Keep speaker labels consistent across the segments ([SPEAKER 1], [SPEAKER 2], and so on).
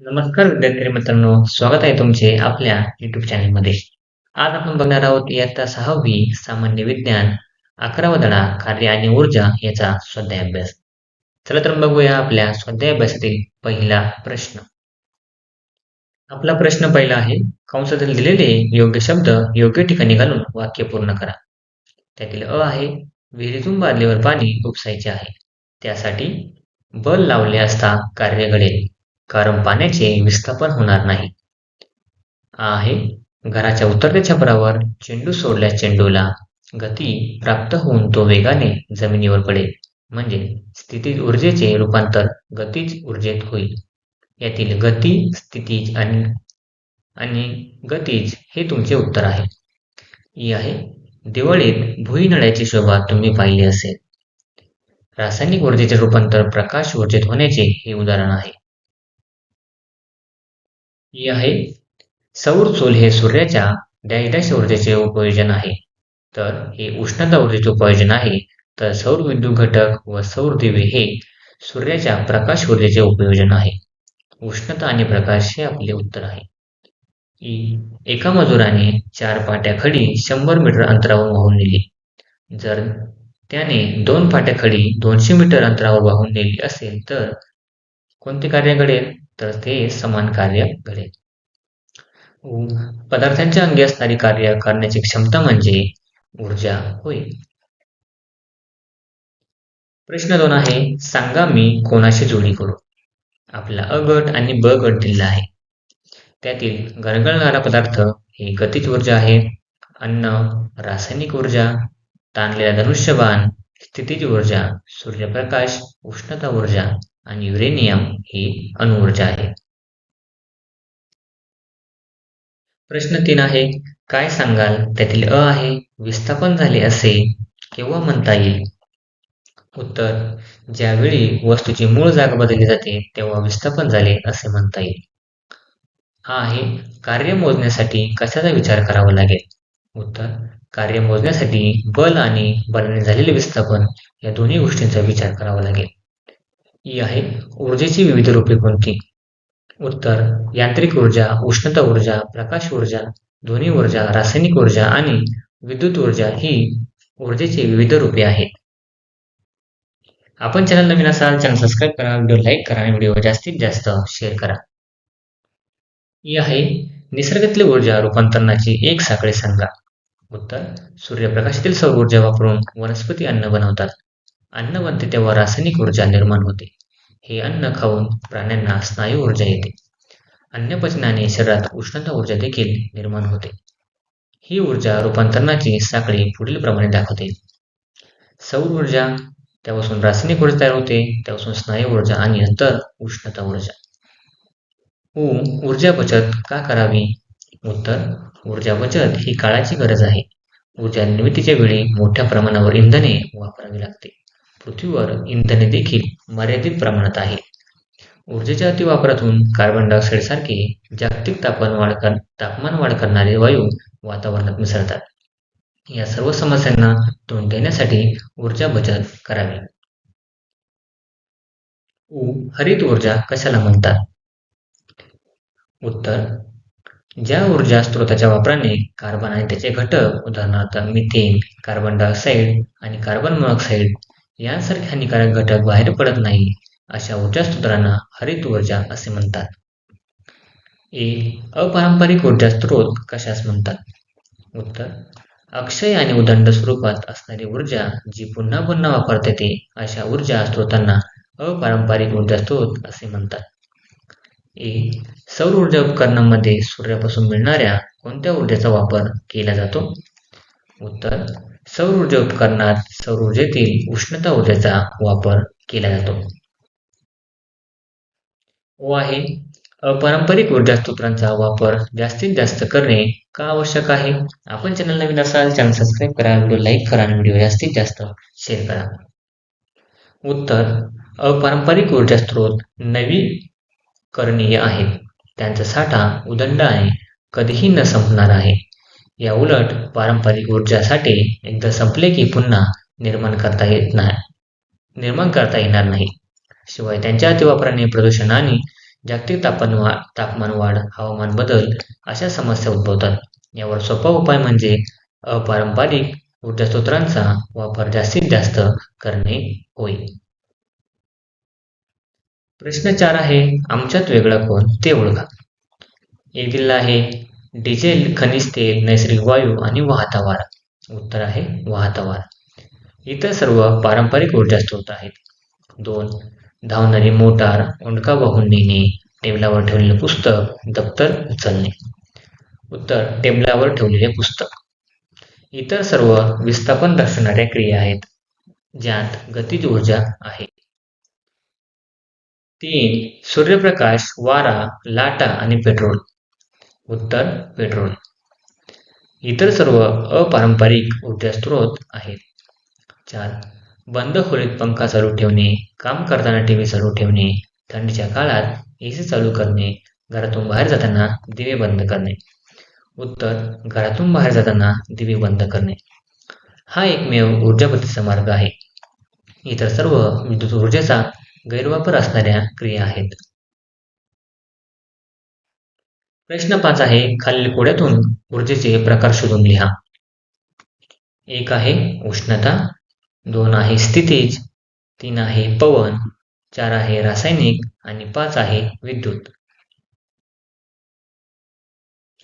[SPEAKER 1] नमस्कार विद्यार्थी मित्रांनो स्वागत आहे तुमचे आपल्या युट्यूब चॅनलमध्ये आज आपण बघणार आहोत इयत्ता सहावी सामान्य विज्ञान अकरावा धडा कार्य आणि ऊर्जा याचा स्वाध्याय अभ्यास चला तर बघूया आपल्या स्वाध्याय अभ्यासातील पहिला प्रश्न. आपला प्रश्न पहिला आहे कंसातील दिलेले योग्य शब्द योग्य ठिकाणी घालून वाक्य पूर्ण करा. त्यातील अ आहे विहिरीतून बादलीवर पाणी उपसायचे आहे. त्यासाठी बल लावले असता कार्य घडेल. कारण पाण्याचे विस्थापन होणार नाही. आहे. घराच्या उतरत्या छपरावर चेंडू सोडल्यास चेंडूला गती प्राप्त होऊन तो वेगाने जमिनीवर पडेल. म्हणजे स्थितीज ऊर्जेचे रूपांतर गतीज ऊर्जेत होईल. यातील गती स्थितीज आणि आणि गतीज हे तुमचे उत्तर आहे. ई आहे. दिवाळीत भुईनळ्याची शोभा तुम्ही पाहिली असेल. रासायनिक ऊर्जेचे रूपांतर प्रकाश ऊर्जेत होण्याचे हे उदाहरण आहे. ही आहे. सौर चूल हे सूर्याच्या डॅश ऊर्जेचे उपयोजन आहे. तर हे उष्णता ऊर्जेचे उपयोजन आहे. तर सौर विद्युत घटक व सौर दिवे हे सूर्याच्या प्रकाश ऊर्जेचे उपयोजन आहे. उष्णता आणि प्रकाश हे आपले उत्तर आहे. एका मजुराने चार पाट्या खडी शंभर मीटर अंतरावर वाहून नेली. जर त्याने दोन पाट्या खडी दोनशे मीटर अंतरावर वाहून नेली असेल तर कोणते कार्य घडेल? तर ते समान कार्य घडेल. पदार्थांच्या अंगी असणारी कार्य करण्याची क्षमता म्हणजे ऊर्जा. होय. प्रश्न दोन आहे सांगा मी कोणाशी जोडी करू? आपला अ गट आणि ब गट दिला आहे. त्यातील गरगळणारा पदार्थ ही गतिज ऊर्जा आहे. अन्न रासायनिक ऊर्जा ताणलेला धनुष्यबाण स्थितीज ऊर्जा सूर्यप्रकाश उष्णता ऊर्जा. आणि युरेनियम ही अणुऊर्जा आहे. प्रश्न तीन आहे काय सांगाल? त्यातील अ आहे विस्थापन झाले असे केव्हा म्हणता येईल? उत्तर ज्यावेळी वस्तूची मूळ जागा बदलली जाते तेव्हा विस्थापन झाले असे म्हणता येईल. हा आहे कार्य मोजण्यासाठी कशाचा विचार करावा लागेल? उत्तर कार्य मोजण्यासाठी बल आणि बलाने झालेले विस्थापन या दोन्ही गोष्टींचा विचार करावा लागेल. ई आहे. ऊर्जेची विविध रूपे कोणती? उत्तर यांत्रिक ऊर्जा उष्णता ऊर्जा प्रकाश ऊर्जा ध्वनी ऊर्जा रासायनिक ऊर्जा आणि विद्युत ऊर्जा ही ऊर्जेची विविध रूपे आहेत. आपण चॅनल नवीन असाल चॅनल सबस्क्राईब करा व्हिडिओ लाईक करा आणि व्हिडिओ जास्तीत जास्त शेअर करा. ही आहे निसर्गातील ऊर्जा रूपांतरणाची एक साखळी सांगा उत्तर सूर्यप्रकाशातील सौर ऊर्जा वापरून वनस्पती अन्न बनवतात. अन्न बनते तेव्हा रासायनिक ऊर्जा निर्माण होते. हे अन्न खाऊन प्राण्यांना स्नायू ऊर्जा येते. अन्नपचनाने शरीरात उष्णता ऊर्जा देखील निर्माण होते. ही ऊर्जा रूपांतरणाची साखळी पुढील प्रमाणे दाखवते. सौर ऊर्जा त्यापासून रासायनिक ऊर्जा तयार होते त्यापासून स्नायू ऊर्जा आणि नंतर उष्णता ऊर्जा. ऊ ऊर्जा बचत का करावी? उत्तर ऊर्जा बचत ही काळाची गरज आहे. ऊर्जा निर्मितीच्या वेळी मोठ्या प्रमाणावर इंधने वापरावी लागते. पृथ्वीवर इंधने देखील मर्यादित प्रमाणात आहे. ऊर्जेच्या अतिवापरातून कार्बन डायऑक्साईड सारखे जागतिक तापमान वाढ कर तापमान वाढ करणारे वायू वातावरणात मिसळतात. या सर्व समस्यांना तोंड देण्यासाठी ऊर्जा बचत करावी. ऊ हरित ऊर्जा कशाला म्हणतात? उत्तर ज्या ऊर्जा स्रोताच्या वापराने कार्बन आणि त्याचे घटक उदाहरणार्थ मिथेन कार्बन डायऑक्साईड आणि कार्बन मोनॉक्साईड यांसारखे हानिकारक घटक बाहेर पडत नाही अशा ऊर्जा स्त्रोतांना हरित ऊर्जा असे म्हणतात. ए अपारंपरिक ऊर्जा स्त्रोत कशास म्हणतात? उत्तर अक्षय आणि उदंड स्वरूपात असणारी ऊर्जा जी पुन्हा पुन्हा वापरता येते अशा ऊर्जा स्त्रोतांना अपारंपरिक ऊर्जा स्त्रोत असे म्हणतात. ए सौर ऊर्जा उपकरणांमध्ये सूर्यापासून मिळणाऱ्या कोणत्या ऊर्जेचा वापर केला जातो? उत्तर सौर ऊर्जा उपकरणात सौर ऊर्जेतील उष्णता ऊर्जेचा वापर केला जातो. ओ आहे. अपारंपरिक ऊर्जा स्त्रोतांचा वापर जास्तीत जास्त करणे का आवश्यक आहे? आपण चॅनल नवीन असाल चॅनल सबस्क्राईब करा व्हिडिओ लाईक करा आणि व्हिडिओ जास्तीत जास्त शेअर करा. उत्तर अपारंपरिक ऊर्जा स्त्रोत नवीकरणीय आहेत त्यांचा साठा उदंड आहे. कधीही न संपणार आहे. या उलट पारंपरिक ऊर्जासाठी एकदा संपले की पुन्हा निर्माण करता येत नाही. निर्माण करता येणार नाही. शिवाय त्यांच्या अतिवापराने प्रदूषण आणि जागतिक तापमान तापमान वाढ हवामान बदल अशा समस्या उद्भवतात. यावर सोपा उपाय म्हणजे अपारंपरिक ऊर्जा स्रोतांचा वापर जास्तीत जास्त करणे होय. प्रश्न चार आहे आमच्यात वेगळा कोण ते ओळखा. एक दिला आहे डिझेल खनिज तेल नैसर्गिक वायू आणि वाहता वारा उत्तर आहे वाहता वारा इतर सर्व पारंपरिक ऊर्जा स्रोत आहेत. दोन धावणारी मोटार उंडका वाहून नेणे टेबलावर ठेवलेले पुस्तक दप्तर उचलणे. उत्तर टेबलावर ठेवलेले पुस्तक. इतर सर्व विस्थापन दर्शवणाऱ्या क्रिया आहेत ज्यात गतिज ऊर्जा आहे. तीन सूर्यप्रकाश वारा लाटा आणि पेट्रोल. उत्तर पेट्रोल. इतर सर्व अपारंपरिक ऊर्जा स्रोत आहेत. चार बंद खोलीत पंखा चालू ठेवणे काम करताना टी व्ही चालू ठेवणे थंडीच्या काळात ए सी चालू करणे घरातून बाहेर जाताना दिवे बंद करणे. उत्तर घरातून बाहेर जाताना दिवे बंद करणे. हा एकमेव ऊर्जा बचतीचा मार्ग आहे. इतर सर्व विद्युत ऊर्जेचा गैरवापर असणाऱ्या क्रिया आहेत. प्रश्न पाच आहे खालील कोड्यातून ऊर्जेचे प्रकार शोधून लिहा. एक आहे उष्णता दोन आहे स्थितीज तीन आहे पवन चार आहे रासायनिक आणि पाच आहे विद्युत.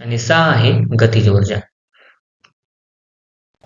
[SPEAKER 1] आणि सहा आहे गतिज ऊर्जा.